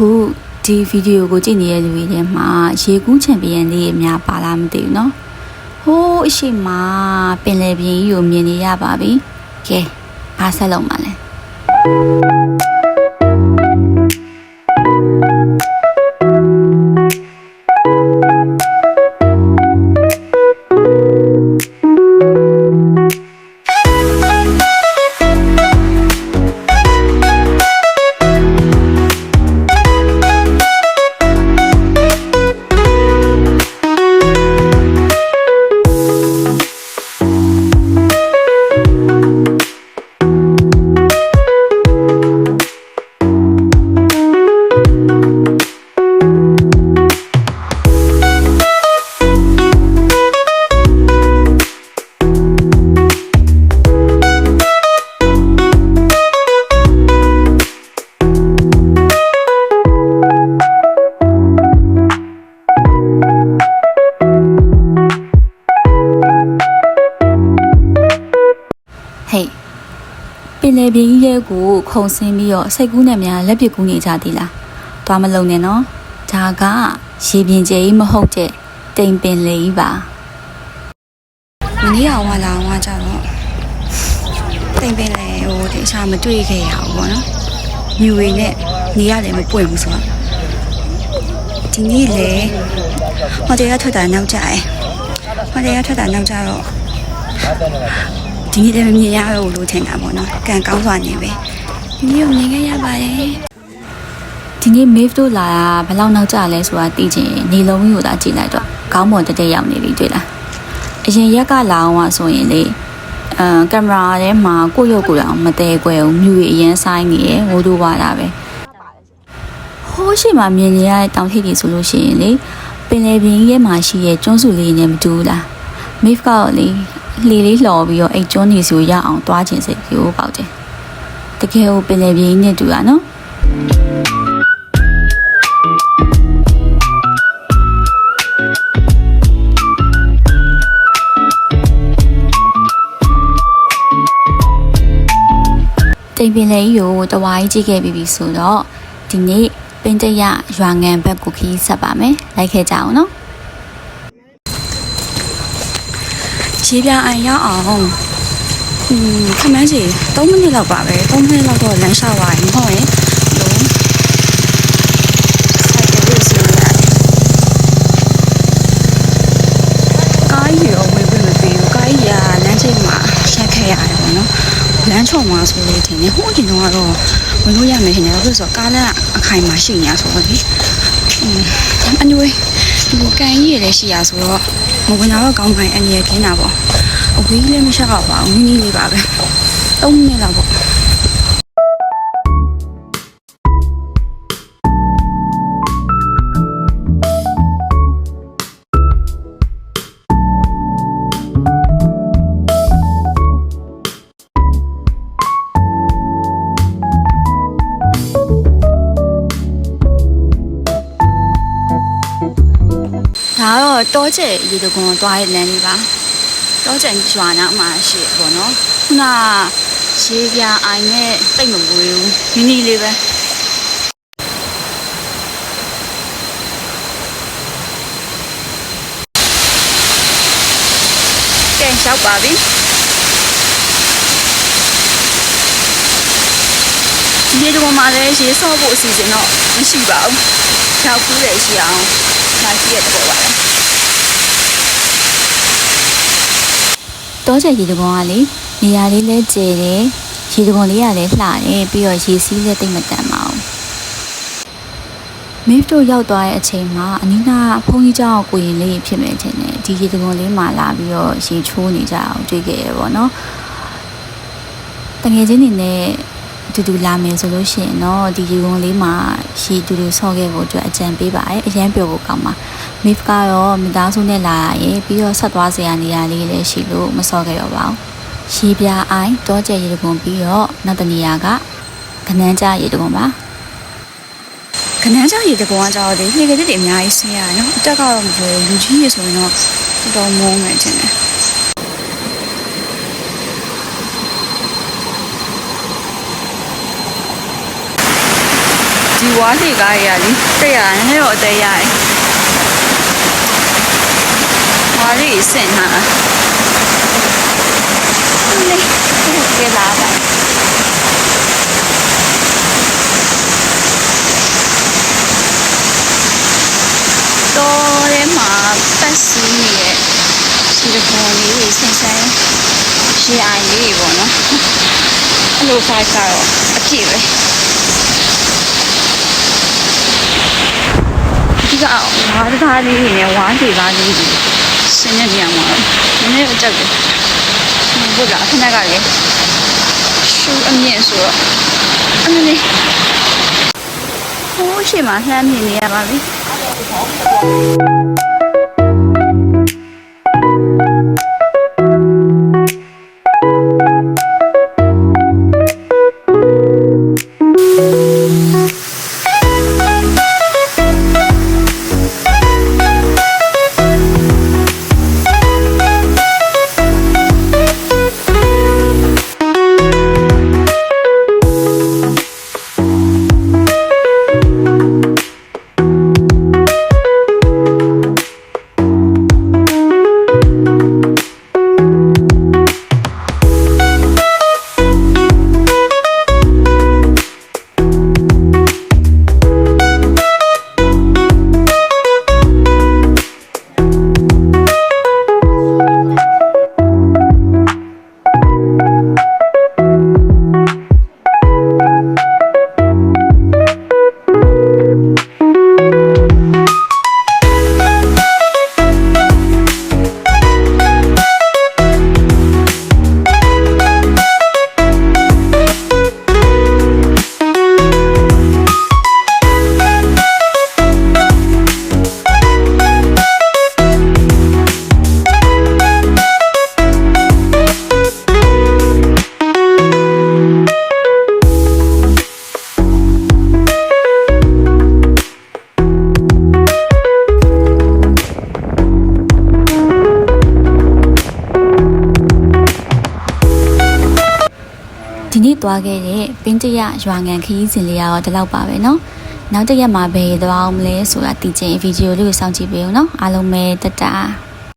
အခုဒီဗီဒီယိုကိုကြည့်နေတဲ့လူတွေထဲမှာရေကူးချန်ပီယံလေးအများပါလားမသိဘူးเนาะဟိုးအရှိမပင်လယ်ပြင်ကြီးကိုမြင်နေရပါပြီကဲအားဆက်လုံးပါလဲ ပင်လယ်ပြင်ကြီးရဲ့ကိုခုံဆင်းပြီးတော့စိတ်ကူးနဲ့များလက်ပစ်ကူးနေကြသေးလား။သွားမလုံနဲ့နော်။ဒါကရေပြင်ကျဲကြီးမဟုတ်တဲ့တိမ်ပင်လေကြီးပါမနေ့ကဟွာလာဟွာကြတော့တိမ်ပင်လေဟိုတခြားမတွေ့ခဲ့ရဘူးပေါ့နော်မြူရီနဲ့နေရတယ်မပွင့်ဘူးဆိုတော့ဒီနေ့လေဟိုတရားထွက်တာနောက်ကျရဲ့ဟိုတရားထွက်တာနောက်ကျတော့ ဒီနေ့လည်းမမြင်ရဘူးလို့ထင်တာပေါ့နော်ကံကောင်းစွာနေပဲဒီနေ့ကိုမြင်ခဲ့ရပါတယ်။ဒီနေ့ Mave တို့လာတာဘယ်လောက်နောက်ကျလဲဆိုတာသိချင်ရင်နေလုံးကြီးကိုသာကြည့်လိုက်တော့ကောင်းမွန်တက်တက်ရောက်နေပြီတွေ့လား။အရင်ရက်ကလာအောင်ကဆိုရင်လေအဲကင်မရာထဲမှာကိုယ့်ရုပ်ကိုယ်တောင်မတဲခွဲဘူးမြူရီအရင်ဆိုင်နေရဟိုတို့ပါတာပဲ။ဟိုးရှိမှမြင်နေရတဲ့တောင်ထိပ်ကြီးဆိုလို့ရှိရင်လေပင်လယ်ပြင်ကြီးထဲမှာရှိရဲ့ကျွန်းစုလေးနဲ့မတူဘူးလား။ Mave ကတော့လေ လှေလေးလှော်ပြီးတော့အဲ့ကျွန်းနေစီကိုရအောင်တွားခြင်းစိတ်ကိုပေါက်တယ်။တကယ်ကိုပင်လယ်ပြင်ကြီးနဲ့တူတာနော်တိမ်ပင်လေးကိုတဝါကြီးကြည့်ခဲ့ပြီးပြီဆိုတော့ဒီနေ့ပင်တရရွာငံဘက်ကိုခီးဆက်ပါမယ်လိုက်ခဲ့ကြအောင်နော် ရေပြာအိုင်ရောက်အောင်อืมခမန်းကြီး3မိနစ်လောက်ပါပဲ3မိနစ်လောက်တော့လမ်းလျှောက်ပါရင်ဟုတ်ရင်လုံးဆိုင်ကလေးစီလာကားကြီးရောဝင်ဝင်မပြီးဘူးကားကြီးကလမ်းချိန်မှာရက်ခဲ့ရတယ်ပေါ့နော်လမ်းချုံမှာဆိုလို့ထင်တယ်ဟိုအရင်ကတော့ဝင်လို့ရမယ်ထင်တယ်ဘာလို့ဆိုတော့ကားလမ်းအခိုင်မှာရှိနေရဆိုတော့လေအင်းအညွေးဒီကန်ကြီးရယ်ရှိရဆိုတော့ မဝင်တော့ကောင်းခိုင်းအနေရခင်းတာပေါ့အဝေးလည်းမရှောက်ပါဘူးနီးနီးလေးပါပဲ3မိနစ်လောက်ပေါ့ ဒါကတော့တောကျဲရေတကွန်သွားတဲ့လမ်းလေးပါတောကျဲရွာနာမှာရှိရပေါ့နော်ခုနရေပြအိုင်နဲ့တိတ်မပွေးဘူးနီးနီးလေးပဲကဲရောက်ပါပြီဒီတကွန်မှာလည်းရေဆော့ဖို့အစီအစဉ်တော့မရှိပါဘူးရောက်ဘူးလေရှိအောင် မှာရှိတဲ့သဘောပါပဲ။တောကျရေတဘွန်ကလေနေရာလေးလဲကျယ်တယ်။ရေတဘွန်လေးကလည်းလှတယ်ပြီးတော့ရေစီးလည်းတိတ်မတန်ပါဘူး။မင်းတို့ရောက်သွားတဲ့အချိန်မှာအနီးနားဘုန်းကြီးကျောင်းကိုရင်လေးဖြစ်မယ်ထင်တယ်။ဒီရေတဘွန်လေးမှာလာပြီးတော့ရေချိုးနေကြအောင်တွေ့ခဲ့ရပေါ့နော်။တငယ်ချင်းတွေနဲ့ အတူတူလာမယ်ဆိုလို့ရှိရင်တော့ဒီရေကုန်လေးမှာရှီတူတူဆော့ခဲ့ဖို့အတွက်အကြံပေးပါတယ်အရန်ပျော်ဖို့ကောင်းပါမစ်ကတော့မိသားစုနဲ့လာရရင်ပြီးတော့ဆက်သွားစရာနေရာလေးလည်းရှိလို့မဆော့ခဲ့တော့ပါဘူးရှီပြအိုင်တောကျဲရေတကွန်ပြီးတော့နောက်တနေရာကကနန်းကြရေတကွန်ပါခဏကြောင်ရေတကောင်ကကြောက်တယ်လှေကလေးတွေအများကြီးဆင်းရတယ်နော်အတက်ကတော့မပြောလူကြီးရေဆိုရင်တော့တော်တော်မုန်းမယ်ထင်တယ် ဒီဝါးတွေကားတွေကလေတက်ရနည်းနည်းတော့အသေးရတယ်ဝါးလေးစင်ထားတာလေကဲလာပါတော့ထဲမှာပတ်စီးနေတဲ့စီလကွန်လေးတွေဆင်ဆန်းရှီအိုင်လေးတွေပေါ့နော်အဲ့လိုဖိုက်ကတော့အပြည့်ပဲ ဒီက ဝါးကားလေးတွေနဲ့ဝါးတွေကားလေးတွေဆင်းနေကြမှာနည်းနည်းအတက်တယ်ဘုရားခဏကလည်းရှူအမြင့်ဆိုတော့အမလေးဟိုးရှိမှလှမ်းမြင်နေရပါပြီ နေ့သွားခဲ့တဲ့ပင်းတရရွာငံခရီးစဉ်လေးကတော့ဒီလောက်ပါပဲเนาะနောက်တစ်ရက်မှာဘယ်သွားအောင်မလဲဆိုတာသိချင်ဗီဒီယိုလေးကိုစောင့်ကြည့်ပေးဦးเนาะအားလုံးပဲတတ